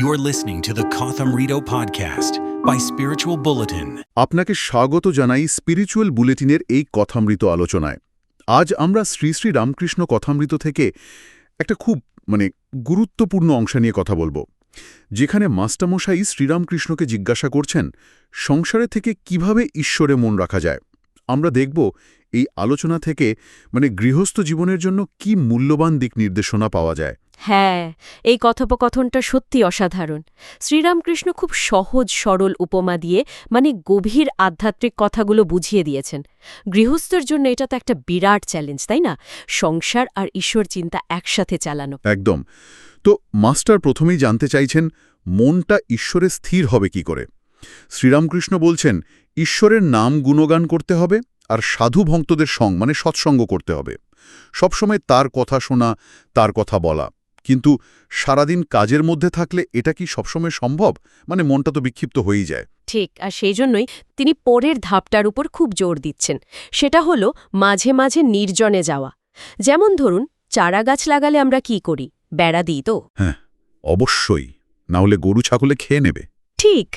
You're listening to the Kotham Rito podcast by Spiritual Bulletin. আপনাকে স্বাগত জানাই spiritual বুলেটিনের এই কথামৃত আলোচনায়। আজ আমরা শ্রী শ্রী রামকৃষ্ণ কথামৃত থেকে একটা খুব মানে গুরুত্বপূর্ণ অংশ নিয়ে কথা বলব। যেখানে মাস্টারমশাই শ্রীরামকৃষ্ণকে জিজ্ঞাসা করছেন, সংসারে থেকে কীভাবে ঈশ্বরে মন রাখা যায়? আমরা দেখব এই আলোচনা থেকে মানে গৃহস্থ জীবনের জন্য কি মূল্যবান দিক নির্দেশনা পাওয়া যায়। হ্যাঁ এই কথোপকথনটা সত্যি অসাধারণ। শ্রীরামকৃষ্ণ খুব সহজ, সরল উপমা দিয়ে মানে গভীর আধ্যাত্মিক কথাগুলো বুঝিয়ে দিয়েছেন। গৃহস্থর জন্য এটা তো একটা বিরাট চ্যালেঞ্জ তাই না? সংসার আর ঈশ্বর চিন্তা একসাথে চালানো। একদম। তো মাস্টার প্রথমেই জানতে চাইছেন, মনটা ঈশ্বরে স্থির হবে কি করে? শ্রীরামকৃষ্ণ বলছেন, ঈশ্বরের নাম গুণগান করতে হবে আর সাধু ভক্তদের সং মানে সৎসঙ্গ করতে হবে। সবসময় তার কথা শোনা, তার কথা বলা। কিন্তু সারাদিন কাজের মধ্যে থাকলে এটা কি সবসময় সম্ভব? মানে মনটা তো বিক্ষিপ্ত হয়েই যায়। ঠিক আর সেই জন্যই তিনি পরের ধাপটার উপর খুব জোর দিচ্ছেন। সেটা হলো মাঝে মাঝে নির্জনে যাওয়া। যেমন ধরুন চারা গাছ লাগালে আমরা কি করি? বেড়া দিই তো। হ্যাঁ অবশ্যই। না হলে গরু ছাগলে খেয়ে নেবে। ঠিক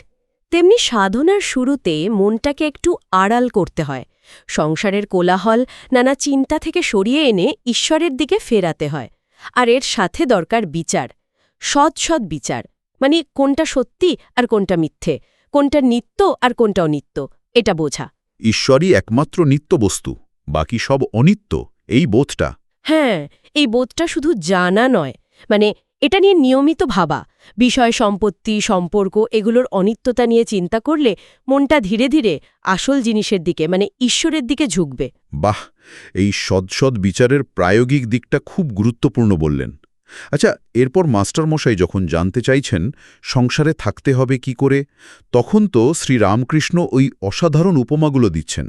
তেমনি সাধনার শুরুতে মনটাকে একটু আড়াল করতে হয়। সংসারের কোলাহল নানা চিন্তা থেকে সরিয়ে এনে ঈশ্বরের দিকে ফেরাতে হয়। আর এর সাথে দরকার বিচার সৎ সৎ বিচার। মানে কোনটা সত্যি আর কোনটা মিথ্যে কোনটা নিত্য আর কোনটা অনিত্য এটা বোঝা। ঈশ্বরই একমাত্র নিত্য বস্তু বাকি সব অনিত্য এই বোধটা। হ্যাঁ এই বোধটা শুধু জানা নয় মানে এটা নিয়ে নিয়মিত ভাবা। বিষয় সম্পত্তি সম্পর্ক এগুলোর অনিত্যতা নিয়ে চিন্তা করলে মনটা ধীরে ধীরে আসল জিনিসের দিকে মানে ঈশ্বরের দিকে ঝুঁকবে। বাহ! এই সৎসৎ বিচারের প্রায়োগিক দিকটা খুব গুরুত্বপূর্ণ বললেন। আচ্ছা এরপর মাস্টারমশাই যখন জানতে চাইছেন সংসারে থাকতে হবে কি করে তখন তো শ্রীরামকৃষ্ণ ওই অসাধারণ উপমাগুলো দিচ্ছেন।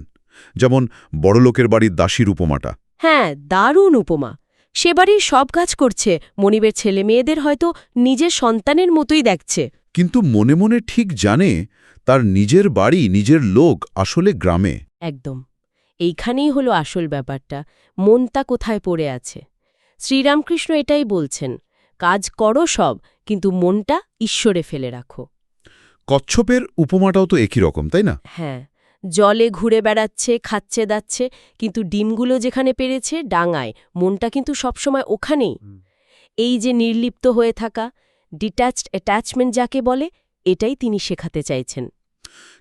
যেমন বড়লোকের বাড়ির দাসীর উপমাটা। হ্যাঁ দারুণ উপমা। সে বাড়ির সব কাজ করছে। মনিবের ছেলে মেয়েদের হয়তো নিজের সন্তানের মতোই দেখছে। কিন্তু মনে মনে ঠিক জানে তার নিজের বাড়ি নিজের লোক আসলে গ্রামে। একদম। এইখানেই হলো আসল ব্যাপারটা। মনটা কোথায় পড়ে আছে? শ্রীরামকৃষ্ণ এটাই বলছেন কাজ করো সব কিন্তু মনটা ঈশ্বরে ফেলে রাখো। কচ্ছপের উপমাটাও তো একই রকম তাই না? হ্যাঁ। জলে ঘুরে বেড়াচ্ছে খাচ্ছে দাচ্ছে কিন্তু ডিমগুলো যেখানে পেরেছে ডাঙায় মনটা কিন্তু সবসময় ওখানেই। এই যে নির্লিপ্ত হয়ে থাকা ডিট্যাচড অ্যাটাচমেন্ট যাকে বলে এটাই তিনি শেখাতে চাইছেন।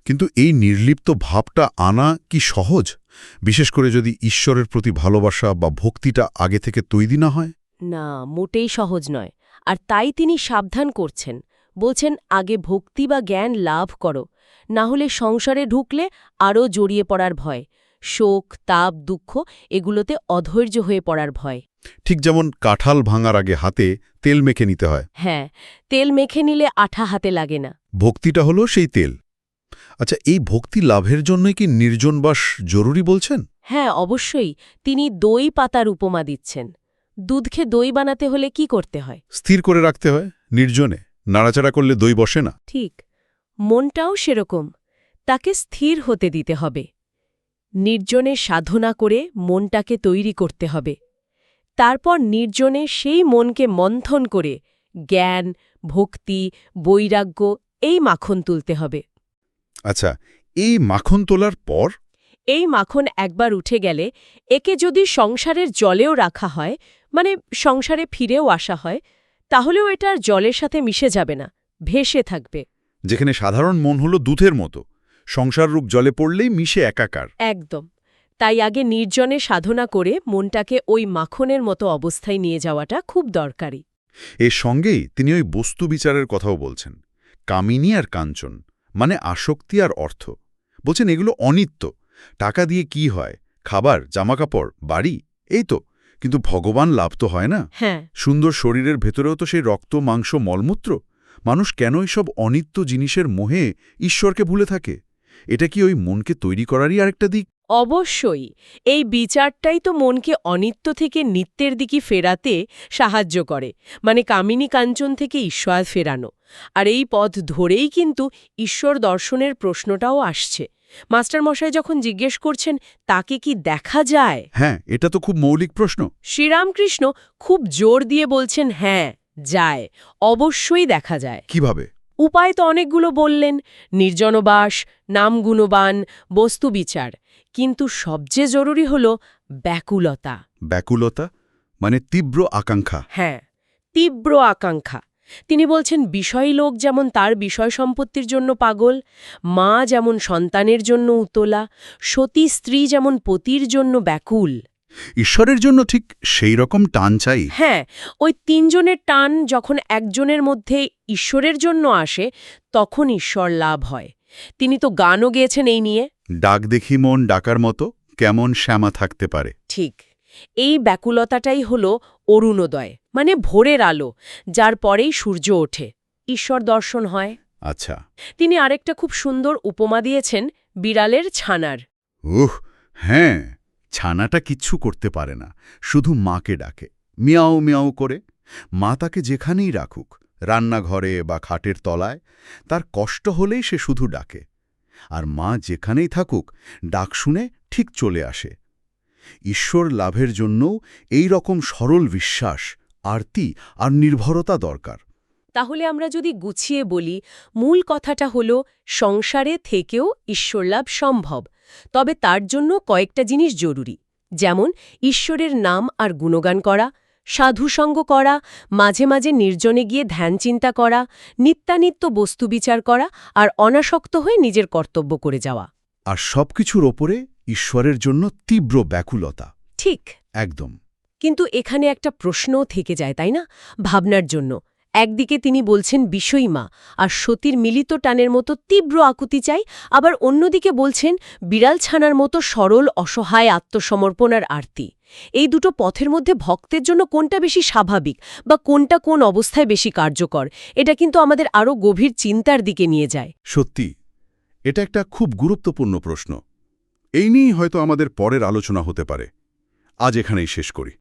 কিন্তু এই নির্লিপ্ত ভাবটা আনা কি সহজ? বিশেষ করে যদি ঈশ্বরের প্রতি ভালোবাসা বা ভক্তিটা আগে থেকে তৈরি না হয়? না মোটেই সহজ নয়। আর তাই তিনি সাবধান করছেন। বলছেন আগে ভক্তি বা জ্ঞান লাভ করো না হলে সংসারে ঢুকলে আরও জড়িয়ে পড়ার ভয় শোক তাপ দুঃখ এগুলোতে অধৈর্য হয়ে পড়ার ভয়। ঠিক যেমন কাঁঠাল ভাঙার আগে হাতে তেল মেখে নিতে হয়। হ্যাঁ তেল মেখে নিলে আঠা হাতে লাগে না। ভক্তিটা হলো সেই তেল। আচ্ছা এই ভক্তি লাভের জন্যই কি নির্জনবাস জরুরি বলছেন? হ্যাঁ অবশ্যই। তিনি দই পাতার উপমা দিচ্ছেন। দুধকে দই বানাতে হলে কি করতে হয়? স্থির করে রাখতে হয় নির্জনে। নাড়াচাড়া করলে দই বসে না? ঠিক মনটাও সেরকম তাকে স্থির হতে দিতে হবে। নির্জনে সাধনা করে মনটাকে তৈরি করতে হবে। তারপর নির্জনে সেই মনকে মন্থন করে জ্ঞান ভক্তি বৈরাগ্য এই মাখন তুলতে হবে। আচ্ছা এই মাখন তোলার পর? এই মাখন একবার উঠে গেলে একে যদি সংসারের জলেও রাখা হয় মানে সংসারে ফিরেও আসা হয় তাহলেও এটা আর জলের সাথে মিশে যাবে না ভেসে থাকবে। যেখানে সাধারণ মন হলো দুধের মতো সংসার রূপ জলে পড়লেই মিশে একাকার। একদম। তাই আগে নির্জনে সাধনা করে মনটাকে ওই মাখনের মতো অবস্থায় নিয়ে যাওয়াটা খুব দরকারি। এর সঙ্গেই তিনি ওই বস্তু বিচারের কথাও বলছেন কামিনী আর কাঞ্চন মানে আসক্তি আর অর্থ। বলছেন এগুলো অনিত্য টাকা দিয়ে কি হয় খাবার জামাকাপড় বাড়ি এই তো। কিন্তু ভগবান লাভ তো হয় না। হ্যাঁ। সুন্দর শরীরের ভেতরেও তো সেই রক্ত মাংস মলমূত্র। মানুষ কেন সব অনিত্য জিনিসের মোহে ঈশ্বরকে ভুলে থাকে? এটা কি ওই মনকে তৈরি করারই আরেকটা দিক? অবশ্যই। এই বিচারটাই তো মনকে অনিত্য থেকে নিত্যের দিকে ফেরাতে সাহায্য করে। মানে কামিনী কাঞ্চন থেকে ঈশ্বর ফেরানো। আর এই পথ ধরেই কিন্তু ঈশ্বর দর্শনের প্রশ্নটাও আসছে। মাস্টারমশাই যখন জিজ্ঞেস করছেন তাকে কি দেখা যায়? হ্যাঁ এটা তো খুব মৌলিক প্রশ্ন। শ্রীরামকৃষ্ণ খুব জোর দিয়ে বলছেন হ্যাঁ যায় অবশ্যই দেখা যায়। কীভাবে? উপায় তো অনেকগুলো বললেন নির্জনবাস নামগুণবান বস্তুবিচার। কিন্তু সবচেয়ে জরুরি হল ব্যাকুলতা। ব্যাকুলতা মানে তীব্র আকাঙ্ক্ষা। হ্যাঁ তীব্র আকাঙ্ক্ষা। তিনি বলছেন বিষয় লোক যেমন তার বিষয় সম্পত্তির জন্য পাগল মা যেমন সন্তানের জন্য উতলা সতী স্ত্রী যেমন পতির জন্য ব্যাকুল। ঈশ্বরের জন্য ঠিক সেই রকম টান চাই? হ্যাঁ ওই তিনজনের টান যখন একজনের মধ্যে ঈশ্বরের জন্য আসে তখন ঈশ্বর লাভ হয়। তিনি তো গানও গেয়েছেন এই নিয়ে। ডাক দেখি মন ডাকার মতো কেমন শ্যামা থাকতে পারে। ঠিক এই ব্যাকুলতাটাই হল অরুণোদয়। মানে ভোরের আলো যার পরেই সূর্য ওঠে। ঈশ্বর দর্শন হয়। আচ্ছা। তিনি আরেকটা খুব সুন্দর উপমা দিয়েছেন বিড়ালের ছানার। উহ হ্যাঁ ছানাটা কিচ্ছু করতে পারে না শুধু মাকে ডাকে মিয়াও মিয়াও করে। মা তাকে যেখানেই রাখুক রান্নাঘরে বা খাটের তলায় তার কষ্ট হলেই সে শুধু ডাকে। আর মা যেখানেই থাকুক ডাক শুনে ঠিক চলে আসে। ঈশ্বর লাভের জন্যও এই রকম সরল বিশ্বাস আরতি আর নির্ভরতা দরকার। তাহলে আমরা যদি গুছিয়ে বলি মূল কথাটা হল সংসারে থেকেও ঈশ্বরলাভ সম্ভব। তবে তার জন্য কয়েকটা জিনিস জরুরি। যেমন ঈশ্বরের নাম আর গুণগান করা সাধুসঙ্গ করা মাঝে মাঝে নির্জনে গিয়ে ধ্যান চিন্তা করা নিত্যানিত্য বস্তুবিচার করা আর অনাসক্ত হয়ে নিজের কর্তব্য করে যাওয়া। আর সবকিছুর ওপরে ঈশ্বরের জন্য তীব্র ব্যাকুলতা। ঠিক। একদম। কিন্তু এখানে একটা প্রশ্নও থেকে যায়, তাই না? ভাবনার জন্য। একদিকে তিনি বলছেন বিষয়ী মা, আর সতীর মিলিত টানের মতো তীব্র আকুতি চাই। আবার অন্যদিকে বলছেন বিড়াল ছানার মতো সরল, অসহায় আত্মসমর্পণ আর আরতি। এই দুটো পথের মধ্যে ভক্তের জন্য কোনটা বেশি স্বাভাবিক বা কোনটা কোন অবস্থায় বেশি কার্যকর, এটা কিন্তু আমাদের আরও গভীর চিন্তার দিকে নিয়ে যায়। সত্যি, এটা একটা খুব গুরুত্বপূর্ণ প্রশ্ন। এই নিয়েই হয়তো আমাদের পরের আলোচনা হতে পারে। আজ এখানেই শেষ করি।